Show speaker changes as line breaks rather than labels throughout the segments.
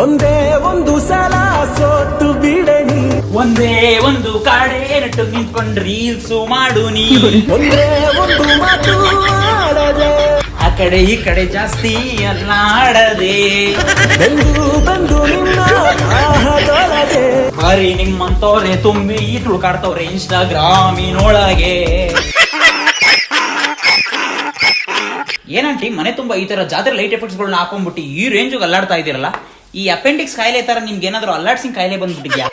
ಒಂದೇ ಒಂದು ಸಲ ಸೋತು ಬಿಡನಿ
ಒಂದೇ ಒಂದು ಕಾಡೆ ನಟ್ಟು ನಿಂತ್ಕೊಂಡು ರೀಲ್ಸು ಮಾಡು ನೀ.
ಒಂದೇ ಒಂದು ಮಾತು ಆಡದೆ.
ಆ ಕಡೆ ಈ ಕಡೆ ಜಾಸ್ತಿ ಅಲ್ಲಾಡದೆ.
ಬೆಂದು ಬಂದು ನಿನ್ನ ದಾಹದೊಳಗೆ
ಬರೀ ನಿಮ್ಮಂತವ್ರೆ ತುಂಬಿ ತುಳ್ಕಾಡ್ತವ್ರೆ ಇನ್ಸ್ಟಾಗ್ರಾಮಿನೊಳಗೆ. ಏನಂಟಿ ಮನೆ ತುಂಬಾ ಈ ತರ ಜಾತ್ರೆ ಲೈಟ್ ಎಫೆಕ್ಟ್ಸ್ ಗಳನ್ನ ಹಾಕೊಂಡ್ಬಿಟ್ಟು ಈ ರೇಂಜ್ ಅಲ್ಲಾಡ್ತಾ ಇದೀರಲ್ಲ? ಈ ಅಪೆಂಡಿಕ್ಸ್ ಕಾಯಿಲೆ ತರ ನಿಮ್ಗೆ ಏನಾದ್ರು ಅಲ್ಲಾಡ್ಸಿಂಗ್ ಕಾಯಿಲೆ ಬಂದ್ಬಿಟ್ಟಿದ್ಯಾ?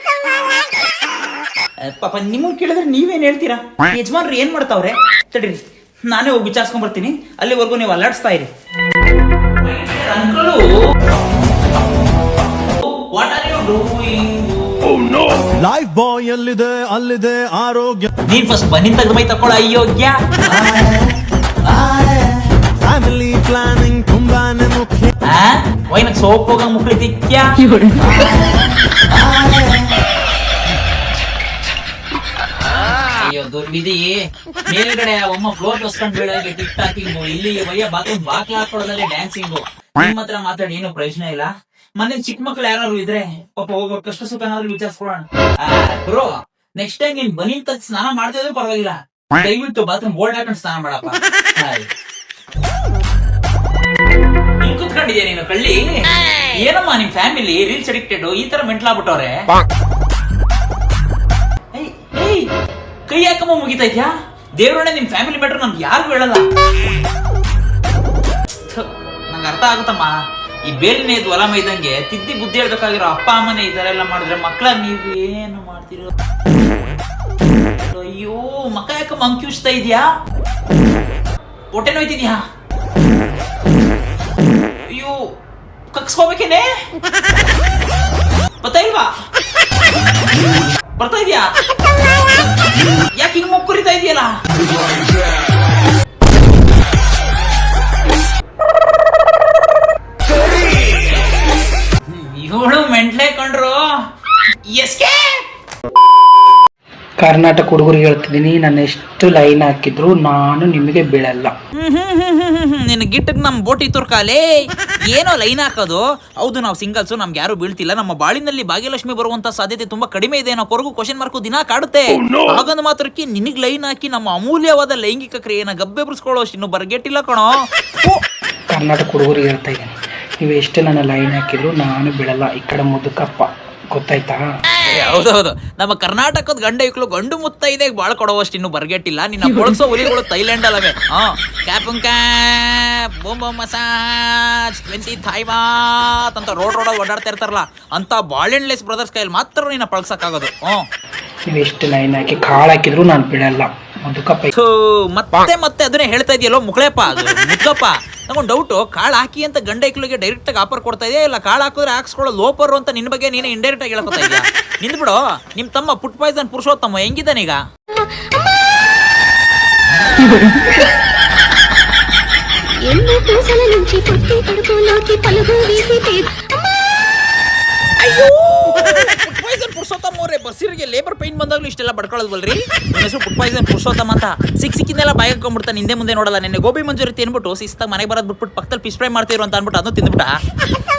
ಪಾಪ ನಿಮಗ್ ಕೇಳಿದ್ರೆ ನೀವೇನ್ ಹೇಳ್ತೀರಾ? ಯಜಮಾನ್ರು ಏನ್ ಮಾಡ್ತಾವ್ರೆ? ತಡೀರಿ ನಾನೇ ಹೋಗಿ ವಿಚಾರಿಸ್ಕೊಂಡ್ ಬರ್ತೀನಿ ಅಲ್ಲಿವರೆಗೂ ನೀವು ಅಲ್ಲಾಡಿಸ್ತಾ ಇರಿ.
ಲೈಫ್ ಬಾಯ್ ಎಲ್ಲಿದೆ ಅಲ್ಲಿದೆ ಆರೋಗ್ಯ.
ನೀನ್ ಫಸ್ಟ್ ಬನ್ನಿ ತಗ್ದು ಮೈ ತಕೊಳ್ಳೋ ಅಯೋಗ್ಯ ವೈನಕ್ ಸೋಪ್ ಹೋಗ ಮುಕ್ಳಿ ತಿಕ್ಕ್ಯ ಅಯ್ಯೋ ದುರ್ವಿಧಿ ಮೇಲ್ಗಡೆ ಒಮ್ಮ ಫ್ಲೋರ್ ಬಸ್ಕೊಂಡ್ ಬೀಳಂಗೆ ಟಿಕ್ ಟಾಕಿಂಗು ಇಲ್ಲಿ ವಯ್ಯ ಬಾತ್ರೂಮ್ ಬಾಕ್ಲ ಹಾಕೊಳ್ಳೋದಲ್ಲಿ ಡ್ಯಾನ್ಸಿಂಗು ನಿಮ್ಮ ಹತ್ರ ಮಾತಾಡಿ ಏನು ಪ್ರಯೋಜನ ಇಲ್ಲ ಮನೆ ಚಿಕ್ಕ ಮಕ್ಳು ಯಾರು ಇದ್ರೆ ಪಾಪ ಹೋಗೋ ಕಷ್ಟ ಸುಖ ಏನಾದ್ರು ವಿಚಾರಿಸ್ಕೊಳ್ಳೋಣ ಬ್ರೋ ನೆಕ್ಸ್ಟ್ ಟೈಮ್ ನೀನ್ ಬನ್ನಿ ತಗ್ ಸ್ನಾನ ಮಾಡ್ತಿದ್ರೆ ಪರವಾಗಿಲ್ಲ ದಯವಿಟ್ಟು ಬಾತ್ರೂಮ್ ಬೋರ್ಡ್ ಹಾಕೊಂಡು ಸ್ನಾನ ಮಾಡಪ್ಪ ಕುತ್ಕೊಂಡಿದ್ಯಾ ನೀನು ಕಳ್ಳಿ? ಏನಮ್ಮ ನಿಮ್ ಫ್ಯಾಮಿಲಿ ರೀಲ್ಸ್ ಅಡಿಕ್ಟೆಡ್ ಈ ತರ ಮೆಂಟ್ಲಾಗ್ಬಿಟ್ಟವ್ರೆ ಏಯ್, ಏಯ್, ಕೈ ಯಾಕಮ್ಮ ಮುಗಿತಾ ಇದ್ಯಾ? ದೇವ್ರಣ್ಣ ನಿಮ್ ಫ್ಯಾಮಿಲಿ ಮ್ಯಾಟ್ರ್ ನಮ್ಗೆ ಯಾರಿಗೂ ಹೇಳಲ್ಲ. ನಂಗೆ ಅರ್ಥ ಆಗುತ್ತಮ್ಮ. ಈ ಬೇಲಿನೇ ಇದು ಹೊಲ ಮೈದಂಗೆ ತಿದ್ದಿ ಬುದ್ಧಿ ಹೇಳ್ಬೇಕಾಗಿರೋ ಅಪ್ಪ ಅಮ್ಮನೇ ಈ ತರ ಎಲ್ಲ ಮಾಡಿದ್ರೆ ಮಕ್ಳ ನೀವೇನು ಮಾಡ್ತಿರೋ? ಅಯ್ಯೋ ಮಕ್ಕ ಯಾಕಮ್ಮ ಅಂಕ್ಯೂಸ್ತಾ ಇದೆಯಾ? ಹೊಟ್ಟೆ ನೋಯ್ತಿದ್ಯಾ? ಅಯ್ಯೋ ಕಕ್ಸ್ಕೋಬೇಕೇನೆ? ಬರ್ತಾ ಇಲ್ವಾ? ಬರ್ತಾ ಇದೆಯಾ? ಯಾಕೆ ಹಿಂಗ್ ಮುಕ್ಕುರಿತಾ ಇದೆಯಲ್ಲ? ಇವಳು ಮೆಂಟ್ಲೆ ಕಂಡ್ರು ಎಸ್ಕೆ
ಕರ್ನಾಟಕ ಹುಡುಗರಿಗೆ ಹೇಳ್ತಿದ್ದೀನಿ ನಾನು ಎಷ್ಟು ಲೈನ್ ಹಾಕಿದ್ರು ನಾನು ನಿಮಗೆ ಬೀಳಲ್ಲ.
ನಿನ್ನ ಗಿಟ್ಟಕ್ಕೆ ನಮ್ಮ ಬೋಟಿ ತುರ್ಕಾಲೇ ಏನೋ ಲೈನ್ ಹಾಕೋದು. ಹೌದು ನಾವು ಸಿಂಗಲ್ಸು ನಮ್ಗೆ ಯಾರು ಬೀಳ್ತಿಲ್ಲ. ನಮ್ಮ ಬಾಳಿನಲ್ಲಿ ಭಾಗ್ಯಲಕ್ಷ್ಮಿ ಬರುವಂತ ಸಾಧ್ಯತೆ ತುಂಬಾ ಕಡಿಮೆ ಇದೆ. ಅನ್ನೋ ಕೊರಗು ಕ್ವಶನ್ ಮಾರ್ಕ್ ದಿನ ಕಾಡುತ್ತೆ. ಹಾಗೊಂದು ಮಾತ್ರಕ್ಕೆ ನಿನಗ್ ಲೈನ್ ಹಾಕಿ ನಮ್ಮ ಅಮೂಲ್ಯವಾದ ಲೈಂಗಿಕ ಕ್ರಿಯೆನ ಗಬ್ಬೆ ಬಿಡಿಸ್ಕೊಳ್ಳೋ ಇನ್ನು ಬರ್ಗೆಟ್ಟಿಲ್ಲ ಕಣೋ.
ಕರ್ನಾಟಕ ಹುಡುಗರಿಗೆ ಹೇಳ್ತಾ ಇದ್ದೀನಿ ನೀವು ಎಷ್ಟು ನನ್ನ ಲೈನ್ ಹಾಕಿದ್ರು ನಾನು ಬಿಡಲ್ಲ ಈ ಕಡೆ ಮುದುಕಪ್ಪ ಗೊತ್ತಾಯ್ತಾ?
ಹೌದೌದು ನಮ್ಮ ಕರ್ನಾಟಕದ ಗಂಡ ಇಕ್ಳು ಗಂಡು ಮುತ್ತೈದೆ ಬಾಳ್ ಕೊಡುವಷ್ಟು ಇನ್ನು ಬರ್ಗೆಟ್ಟಿಲ್ಲ. ನಿನ್ನ ಬಳಸೋ ಹುಲಿಗಳು ಥೈಲ್ಯಾಂಡ್ ಅಲ್ಲವೇ ಹಾ. ಕ್ಯಾಪುಂ ಕ್ಯಾಪ್. ಬೊಂಬ ಮಸಾಜ್. ಟ್ವೆಂಟಿ ಅಂತ ರೋಡ್ ರೋಡ ಓಡಾಡ್ತಾ ಇರ್ತಾರಲ್ಲ ಅಂತ ಬಾಳೆಣ್ಲೆಸ್ ಬ್ರದರ್ಸ್ ಕೈಯಲ್ಲಿ ಮಾತ್ರ ನಿನ್ನ ಪಳಗ್ಸಕ್ಕಾಗೋದು ಹ್ಞೂ
ನೀವು ಎಷ್ಟು ಲೈನ್ ಹಾಕಿ ಕಾಳು ಹಾಕಿದ್ರು ನಾನು ಬಿಡಲ್ಲ.
ಥೂ, ಮತ್ತೆ ಮತ್ತೆ ಅದನ್ನೇ ಹೇಳ್ತಾ ಇದೆಯಲ್ಲೋ ಮುಕ್ಳೆಪ್ಪ ಅದು ಮುದ್ಗಪ್ಪ ನಂಗೊಂದು ಡೌಟು ಕಾಳು ಹಾಕಿ ಅಂತ ಗಂಡ ಇಕ್ಳಿಗೆ ಡೈರೆಕ್ಟ್ ಆಗಿ ಆಫರ್ ಕೊಡ್ತಾ ಇದೆಯಾ ಇಲ್ಲ ಕಾಳು ಹಾಕಿದ್ರೆ ಹಾಕ್ಸ್ಕೊಳ್ಳೋ ಲೋಪರು ಅಂತ ನಿನ್ನ ಬಗ್ಗೆ ನೀನು ಇಂಡೈರೆಕ್ಟ್ ಆಗಿ ಹೇಳ್ಕೊತಾ ಇದೆಯಾ ನಿಂದ್ಬಿಡು ನಿಮ್ಮ ತಮ್ಮ ಪುಟ್ ಪಾಯ್ಸನ್ ಪುರುಷೋತ್ತಮ ಹೆಂಗಿದ್ದಾನೀಗ
ఎన్నో పూసల నుంచి పుట్టి కడుపులోకి పలుగు వేసి పేద
ಅಯ್ಯೋ ಪುಟ್ ಪಾಯ್ಸನ್ ಪುರುಷೋತ್ತಮ್ ಅವ್ರೆ ಬಸೀರಿಗೆ ಲೇಬರ್ ಪೈನ್ ಬಂದಾಗ್ಲೂ ಇಷ್ಟೆಲ್ಲ ಬಡ್ಕೊಳ್ಳೋದ್ವಲ್ರಿ ನನ್ನ ಹೆಸರು ಪುಟ್ಟ ಇಸ್ ಪುರುಷೋತ್ತಮ ಅಂತ. ಸಿಕ್ ಸಿಕ್ಕಿಂದೆಲ್ಲ ಬಾಯಿ ಹಾಕೊಂಡ್ಬಿಡ್ತಾನೆ ಹಿಂದೆ ಮುಂದೆ ನೋಡಲ್ಲ. ನಿನ್ನೆ ಗೋಬಿ ಮಂಜೂರಿ ತಿನ್ಬಿಟ್ಟು ಶಿಸ್ತಾಗಿ ಮನೆಗೆ ಬರೋದು ಬಿಟ್ಬಿಟ್ಟು ಪಕ್ಕದಲ್ಲಿ ಪಿಸ್ ಫ್ರೈ ಮಾಡ್ತಿರು ಅಂತ ಅಂದ್ಬಿಟ್ಟು ಅದನ್ನು ತಿಂದ್ಬಿಟ್ಟ.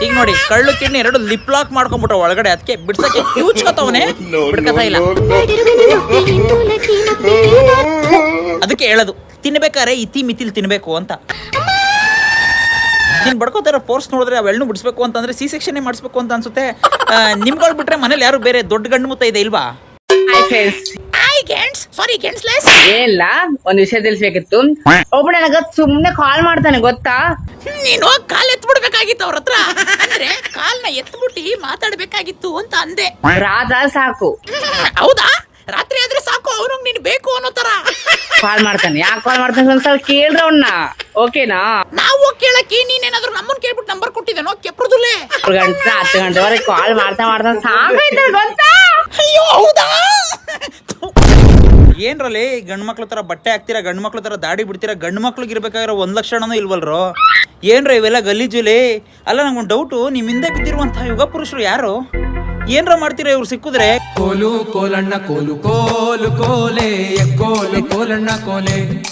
ಈಗ ನೋಡಿ, ಕಳ್ಳು ಕಿಡ್ನಿ ಎರಡು ಲಿಪ್ ಲಾಕ್ ಮಾಡ್ಕೊಂಡ್ಬಿಟ್ಟ ಒಳಗಡೆ. ಅದಕ್ಕೆ ಬಿಡ್ಸಕ್ಕೆ ಕ್ಯೂಚ್ಕೊತವನೆ ಬಿಡ್ಕತಾ ಇಲ್ಲ. ಅದಕ್ಕೆ ಹೇಳೋದು ತಿನ್ಬೇಕಾರೆ ಇತಿ ಮಿತಿಲ್ ತಿನ್ಬೇಕು ಅಂತ. ನೀನು ಬಡ್ಕೋತಾರ ಫೋರ್ಸ್ ನೋಡಿದ್ರೆ ಅವೆಲ್ಲೂ ಬಿಡಿಸ್ಬೇಕು ಅಂತಂದ್ರೆ ಸಿ ಸೆಕ್ಷನ್ ಮಾಡಿಸ್ಬೇಕು ಅಂತ ಅನ್ಸುತ್ತೆ. ನಿಮ್ಗಳು ಬಿಟ್ರೆ ಮನೇಲಿ ಯಾರು ಬೇರೆ ದೊಡ್ಡ ಗಂಡು ಮುತ್ತ ಇದೆ ಇಲ್ವಾ?
ಹಾಯ್ ಫ್ರೆಂಡ್ಸ್
ಐ ಗೆಂಟ್ಸ್ ಸಾರಿ
ಇಲ್ಲ ಒಂದ್ ವಿಷಯ ತಿಳಿಸ್ಬೇಕಿತ್ತು. ಒಬ್ಬ ನನಗ ಸುಮ್ನೆ ಕಾಲ್ ಮಾಡ್ತಾನೆ ಗೊತ್ತಾ?
ನೀನು ಕಾಲ್ ಎತ್ಬಿಡ್ಬೇಕಾಗಿತ್ತು ಅವ್ರ ಹತ್ರ. ಅಂದ್ರೆ ಕಾಲ್ನ ಎತ್ಬಿಟ್ಟು ಮಾತಾಡ್ಬೇಕಾಗಿತ್ತು ಅಂತ ಅಂದೆ.
ರಾಧಾ ಸಾಕು.
ಹೌದಾ? ರಾತ್ರಿ ಆದ್ರೆ ಸಾಕು ಅವ್ನಿಗೆ ನೀನ್ ಬೇಕು ಅನ್ನೋ ತರ?
ಕಾಲ್ ಮಾಡ್ತಾನೆ. ಯಾಕೆ ಕಾಲ್ ಮಾಡ್ತಾನೆ ಒಂದ್ಸಲ ಕೇಳ್ರ ಅವ್ನ. ಓಕೆನಾ
ನಾವು ಕೇಳಕ್ಕೆ ನೀನೇನಾದ್ರೂ ನಮ್ಮನ್ ಕೇಳ್ಬಿಟ್ಟು ನಂಬರ್ ಕೊಟ್ಟಿದ್ದೇನೋ ಕೆಪ್ರದುಲೆ
ಮೂರು ಗಂಟೆ ಹತ್ತು ಗಂಟೆವರೆಗೆ ಕಾಲ್ ಮಾಡ್ತಾ ಮಾಡ್ತಾ ಸಾಕೈತೆ ಗೊತ್ತಾ
ಅಯ್ಯೋ ಹೌದಾ? ಏನ್ರಲ್ಲಿ ಗಂಡು ಮಕ್ಳ ತರ ಬಟ್ಟೆ ಹಾಕ್ತೀರಾ ಗಂಡ್ ಮಕ್ಳ ತರ ದಾಡಿ ಬಿಡ್ತೀರಾ ಗಂಡ್ ಮಕ್ಳಿಗೆ ಇರ್ಬೇಕಾಗಿರೋ ಒಂದ್ ಲಕ್ಷಣನೂ ಇಲ್ವಲ್ರು? ಏನ್ರ ಇವೆಲ್ಲ ಗಲೀಜುಲಿ? ಅಲ್ಲ ನಂಗೊಂದು ಡೌಟು ನಿಮ್ ಹಿಂದೆ ಬಿದ್ದಿರುವಂತಹ ಯುಗ ಪುರುಷರು ಯಾರು? ಏನ್ರ ಮಾಡ್ತೀರಾ ಇವ್ರು ಸಿಕ್ಕಿದ್ರೆ?
ಕೋಲು ಕೋಲಣ್ಣ ಕೋಲು ಕೋಲು ಕೋಲೆ ಕೋಲು ಕೋಲಣ್ಣ ಕೋಲೆ.